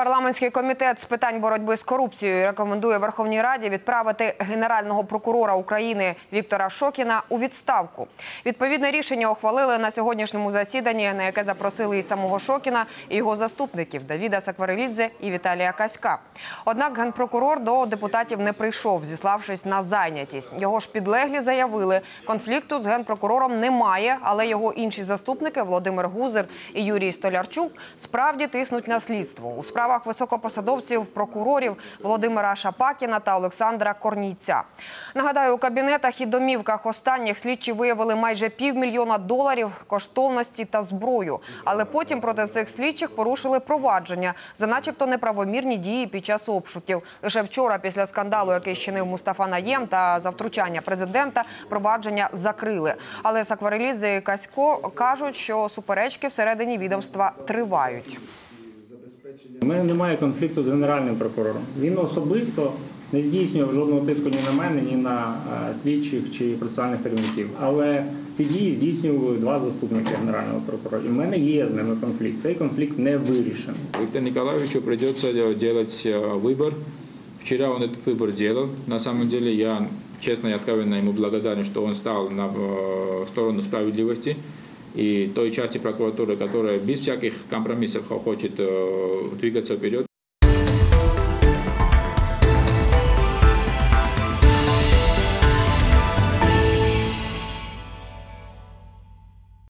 Міжпарламентський комітет з питань боротьби з корупцією рекомендує Верховній Раді відправити генерального прокурора України Віктора Шокіна у відставку. Відповідне рішення ухвалили на сьогоднішньому засіданні, на яке запросили і самого Шокіна, і його заступників Давіда Сакварелідзе і Віталія Каська. Однак генпрокурор до депутатів не прийшов, зіславшись на зайнятість. Його ж підлеглі заявили, конфлікту з генпрокурором немає, але його інші заступники Володимир Гузер і Юрій Столярчук справді тиснуть на слідство у справах високопосадовців прокурорів Володимира Шапакіна та Олександра Корнійця. Нагадаю, у кабінетах і домівках останніх слідчі виявили майже півмільйона доларів коштовності та зброю. Але потім проти цих слідчих порушили провадження за, начебто, неправомірні дії під час обшуків. Лише вчора, після скандалу, який чинив Мустафа Наєм та за втручання президента, провадження закрили. Але Сакварелідзе і Касько кажуть, що суперечки всередині відомства тривають. У мене немає конфлікту з генеральним прокурором. Він особисто не здійснював жодного тиску ні на мене, ні на е, слідчих чи процесуальних керівників. Але ці дії здійснювали два заступники генерального прокурора. І в мене є з ними конфлікт. Цей конфлікт не вирішений. Виктору Николаевичу придется делать э, выбор. Вчера он этот выбор сделал. На самом деле я честно и откровенно ему благодарен, что он стал на э, сторону справедливости и той части прокуратуры, которая без всяких компромиссов хочет э, двигаться вперед.